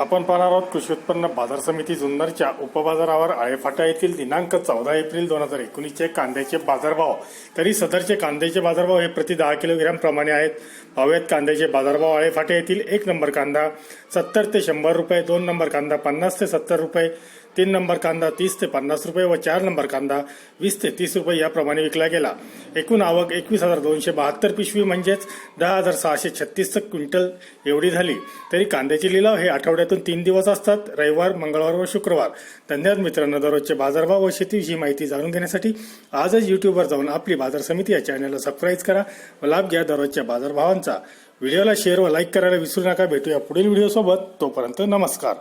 आपण पाहणार आहोत कृषी उत्पन्न बाजार समिती जुन्नरच्या उपबाजारावर आळेफाटा येथील दिनांक चौदा एप्रिल दोन हजार एकोणीसचे कांद्याचे बाजारभाव. तरी सदरचे कांद्याचे बाजारभाव हे प्रति दहा किलोग्रॅम प्रमाणे आहेत. पाहूयात कांद्याचे बाजारभाव आळेफाटा येथील एक नंबर कांदा सत्तर ते शंभर रुपये दोन नंबर कांदा पन्नास ते सत्तर रुपये तीन नंबर कांदा तीस ते पन्नास रुपये व चार नंबर कांदा वीस ते तीस रुपये याप्रमाणे विकला गेला. एकूण आवक एकवीस हजार दोनशे बहात्तर पिशवी म्हणजेच दहा हजार सहाशे छत्तीस क्विंटल एवढी झाली. तरी कांद्याचे लिलाव हे आठवड्यात आठवड्यातून तीन दिवस असतात रविवार मंगळवार व शुक्रवार. धन्यवाद मित्रांनो दररोजचे बाजारभाव व शेतीविषयी माहिती जाणून घेण्यासाठी आजच युट्यूबवर जाऊन आपली बाजार समिती या चॅनलला सबस्क्राईब करा व लाभ घ्या दररोजच्या बाजारभावांचा. व्हिडिओला शेअर व लाईक करायला विसरू नका. भेटूया पुढील व्हिडिओसोबत तोपर्यंत नमस्कार.